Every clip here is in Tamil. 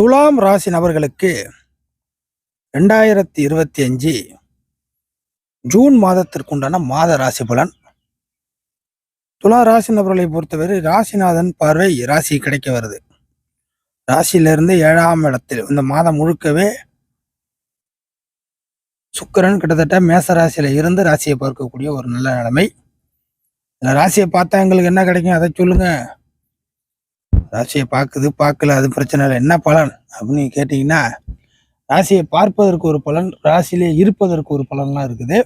துலாம் ராசி நபர்களுக்கு ரெண்டாயிரத்தி இருபத்தி அஞ்சு ஜூன் மாதத்திற்குண்டான மாத ராசி பலன். துலா ராசி நபர்களை பொறுத்தவரை ராசிநாதன் பார்வை ராசி கிடைக்க வருது. ராசியிலிருந்து ஏழாம் இடத்தில் இந்த மாதம் முழுக்கவே சுக்கிரன் கிட்டத்தட்ட மேச ராசியில் இருந்து ராசியை பார்க்கக்கூடிய ஒரு நல்ல நிலைமை. இந்த ராசியை பார்த்தா எங்களுக்கு என்ன கிடைக்கும்? அதை சொல்லுங்கள் ராசியை பார்க்குது பார்க்கல அது பிரச்சனை இல்லை. என்ன பலன் அப்படின்னு கேட்டிங்கன்னா ராசியை பார்ப்பதற்கு ஒரு பலன் ராசியிலே இருப்பதற்கு ஒரு பலன்லாம் இருக்குது.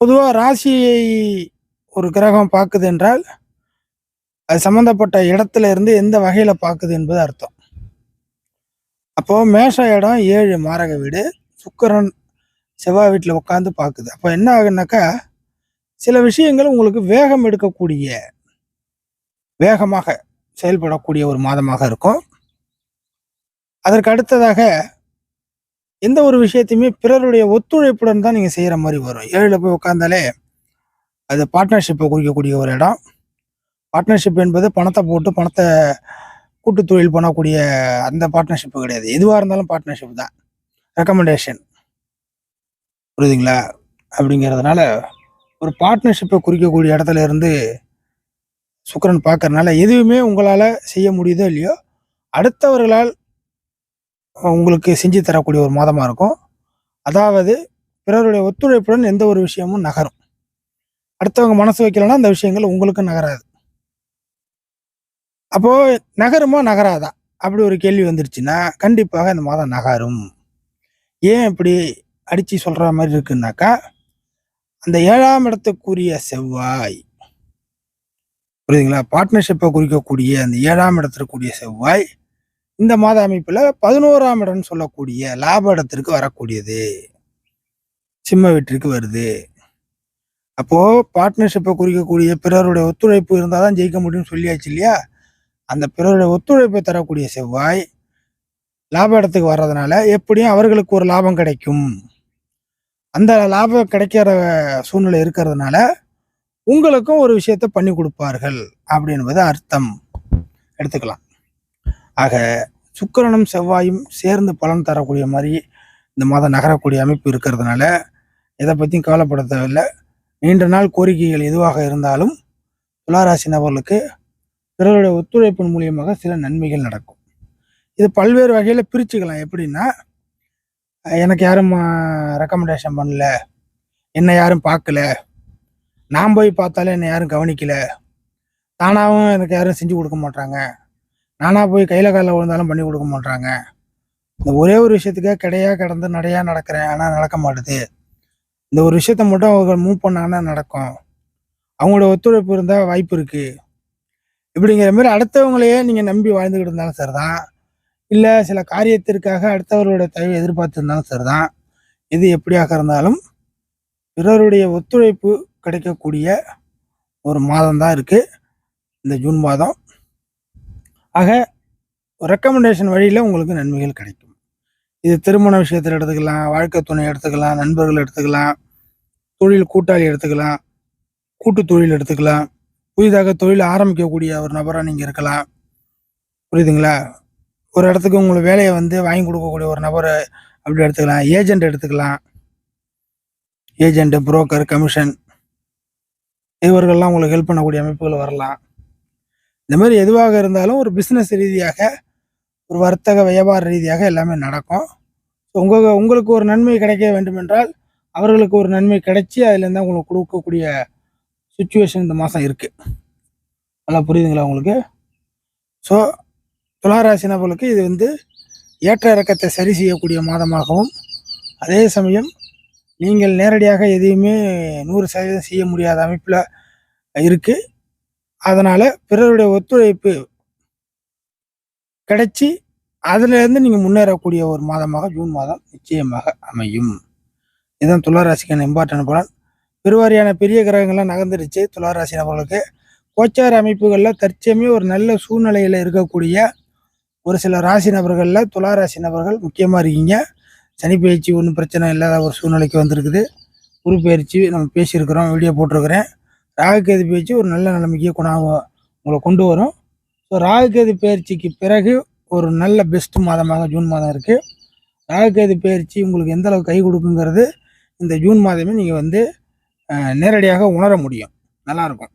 பொதுவாக ராசியை ஒரு கிரகம் பார்க்குது என்றால் அது சம்மந்தப்பட்ட இடத்துல இருந்து எந்த வகையில் பார்க்குது என்பது அர்த்தம். அப்போது மேஷ இடம் ஏழு மாரக வீடு சுக்கரன் செவ்வாய் வீட்டில் உட்காந்து பார்க்குது. அப்போ என்ன ஆகுனாக்கா சில விஷயங்கள் உங்களுக்கு வேகம் எடுக்கக்கூடிய வேகமாக செயல்படக்கூடிய ஒரு மாதமாக இருக்கும். அதற்கு அடுத்ததாக எந்த ஒரு விஷயத்தையுமே பிறருடைய ஒத்துழைப்புடன் தான் நீங்கள் செய்கிற மாதிரி வரும். ஏழில் போய் உட்காந்தாலே அது பார்ட்னர்ஷிப்பை குறிக்கக்கூடிய ஒரு இடம். பார்ட்னர்ஷிப் என்பது பணத்தை போட்டு பணத்தை கூட்டு தொழில் பண்ணக்கூடிய அந்த பார்ட்னர்ஷிப்பு கிடையாது. எதுவாக இருந்தாலும் பார்ட்னர்ஷிப் தான். ரெக்கமெண்டேஷன் புரியுதுங்களா? அப்படிங்கிறதுனால ஒரு பார்ட்னர்ஷிப்பை குறிக்கக்கூடிய இடத்துல இருந்து சுக்கரன் பார்க்கறனால எதுவுமே உங்களால் செய்ய முடியுதோ இல்லையோ அடுத்தவர்களால் உங்களுக்கு செஞ்சு தரக்கூடிய ஒரு மாதமாக இருக்கும். அதாவது பிறருடைய ஒத்துழைப்புடன் எந்த ஒரு விஷயமும் நகரும். அடுத்தவங்க மனசு வைக்கலன்னா அந்த விஷயங்கள் உங்களுக்கு நகராது. அப்போது நகருமா நகராதா? அப்படி ஒரு கேள்வி வந்துருச்சுன்னா கண்டிப்பாக இந்த மாதம் நகரும். ஏன் இப்படி அடித்து சொல்கிற மாதிரி இருக்குன்னாக்கா அந்த ஏழாம் இடத்துக்குரிய செவ்வாய் புரியுதுங்களா? பார்ட்னர்ஷிப்பை குறிக்கக்கூடிய அந்த ஏழாம் இடத்திற்குரிய செவ்வாய் இந்த மாத அமைப்பில் பதினோராம் இடம்னு சொல்லக்கூடிய லாப இடத்திற்கு வரக்கூடியது. சிம்ம வீட்டிற்கு வருது. அப்போது பார்ட்னர்ஷிப்பை குறிக்கக்கூடிய பிறருடைய ஒத்துழைப்பு இருந்தால் தான் ஜெயிக்க முடியும்னு சொல்லியாச்சு இல்லையா? அந்த பிறருடைய ஒத்துழைப்பை தரக்கூடிய செவ்வாய் லாப இடத்துக்கு வர்றதுனால எப்படியும் அவர்களுக்கு ஒரு லாபம் கிடைக்கும். அந்த லாபம் கிடைக்கிற சூழ்நிலை இருக்கிறதுனால உங்களுக்கும் ஒரு விஷயத்த பண்ணி கொடுப்பார்கள் அப்படி என்பது அர்த்தம். எடுத்துக்கலாம். ஆக சுக்கிரனும் செவ்வாயும் சேர்ந்து பலன் தரக்கூடிய மாதிரி இந்த மாதம் நகரக்கூடிய அமைப்பு இருக்கிறதுனால எதை பற்றியும் கவலைப்பட தேவையில்லை. நீண்ட நாள் கோரிக்கைகள் எதுவாக இருந்தாலும் துளாராசி நபர்களுக்கு பிறருடைய ஒத்துழைப்பின் மூலியமாக சில நன்மைகள் நடக்கும். இது பல்வேறு வகையில் பிரிச்சுக்கலாம். எப்படின்னா எனக்கு யாரும் ரெக்கமெண்டேஷன் பண்ணல. என்னை யாரும் பார்க்கல. நான் போய் பார்த்தாலே என்னை யாரும் கவனிக்கல. தானாகவும் எனக்கு யாரும் செஞ்சு கொடுக்க மாட்டாங்க நானாக போய் கையில் காலில் விழுந்தாலும் பண்ணி கொடுக்க மாட்டாங்க இந்த ஒரே ஒரு விஷயத்துக்காக கிடையா கிடந்து நடையாக நடக்கிறேன். ஆனால் நடக்க மாட்டுது. இந்த ஒரு விஷயத்த மட்டும் அவங்க மூவ் பண்ணாங்கன்னா நடக்கும். அவங்களோட ஒத்துழைப்பு இருந்தால் வாய்ப்பு இருக்குது இப்படிங்கிற மாதிரி அடுத்தவங்களையே நீங்கள் நம்பி வாழ்ந்துக்கிட்டு இருந்தாலும் சரிதான். இல்லை சில காரியத்திற்காக அடுத்தவர்களுடைய தயவை எதிர்பார்த்துருந்தாலும் சரி தான் எது எப்படியாக இருந்தாலும் பிறருடைய ஒத்துழைப்பு கிடைக்கக்கூடிய ஒரு மாதம் தான் இருக்குது இந்த ஜூன் மாதம். ஆக ரெக்கமெண்டேஷன் வழியில் உங்களுக்கு நன்மைகள் கிடைக்கும். இது திருமண விஷயத்தில் எடுத்துக்கலாம் வாழ்க்கை துணை எடுத்துக்கலாம் நண்பர்கள் எடுத்துக்கலாம் தொழில் கூட்டாளி எடுத்துக்கலாம் கூட்டு தொழில் எடுத்துக்கலாம் புதிதாக தொழில் ஆரம்பிக்கக்கூடிய ஒரு நபராக நீங்கள் இருக்கலாம். புரியுதுங்களா? ஒரு இடத்துக்கு உங்களுக்கு வேலையை வந்து வாங்கி கொடுக்கக்கூடிய ஒரு நபரை அப்படி எடுத்துக்கலாம் ஏஜெண்ட் எடுத்துக்கலாம். ஏஜெண்ட்டு புரோக்கர் கமிஷன் இவர்கள்லாம் உங்களுக்கு ஹெல்ப் பண்ணக்கூடிய அமைப்புகள் வரலாம். இந்த மாதிரி எதுவாக இருந்தாலும் ஒரு பிஸ்னஸ் ரீதியாக ஒரு வர்த்தக வியாபார ரீதியாக எல்லாமே நடக்கும். உங்கள் உங்களுக்கு ஒரு நன்மை கிடைக்க வேண்டுமென்றால் அவர்களுக்கு ஒரு நன்மை கிடைச்சி அதுலேருந்து உங்களுக்கு கொடுக்கக்கூடிய சுச்சுவேஷன் இந்த மாதம் இருக்குது நல்லா புரியுதுங்களா உங்களுக்கு? ஸோ துளாராசி நபர்களுக்கு இது வந்து ஏற்ற இறக்கத்தை சரி செய்யக்கூடிய மாதமாகவும் அதே சமயம் நீங்கள் நேரடியாக எதையுமே நூறு சதவீதம் செய்ய முடியாத அமைப்பில் இருக்குது அதனால் பிறருடைய ஒத்துழைப்பு கிடைச்சி அதுலேருந்து நீங்கள் முன்னேறக்கூடிய ஒரு மாதமாக ஜூன் மாதம் நிச்சயமாக அமையும். இதுதான் துளாராசிக்கான இம்பார்ட்டன்ட் பலன் பெருவாரியான பெரிய கிரகங்கள்லாம் நகர்ந்துடுச்சு. துளாராசி நபர்களுக்கு கோச்சார அமைப்புகளில் தற்சமே ஒரு நல்ல சூழ்நிலையில் இருக்கக்கூடிய ஒரு சில ராசி நபர்களில் துளாராசி நபர்கள் முக்கியமாக இருக்கீங்க. சனி பயிற்சி ஒன்றும் பிரச்சனை இல்லாத ஒரு சூழ்நிலைக்கு வந்திருக்குது. குரு பயிற்சி நம்ம பேசியிருக்கிறோம் வீடியோ போட்டிருக்கிறேன். ராகுகேது பயிற்சி ஒரு நல்ல நிலைமைக்கு கொண்டாங்க உங்களை கொண்டு வரும். ஸோ ராகுகேது பயிற்சிக்கு பிறகு ஒரு நல்ல பெஸ்ட் மாதமாக ஜூன் மாதம் இருக்குது ராகுகேது பயிற்சி உங்களுக்கு எந்த அளவுக்கு கை கொடுக்குங்கிறது இந்த ஜூன் மாதமே நீங்கள் வந்து நேரடியாக உணர முடியும். நல்லாயிருக்கும்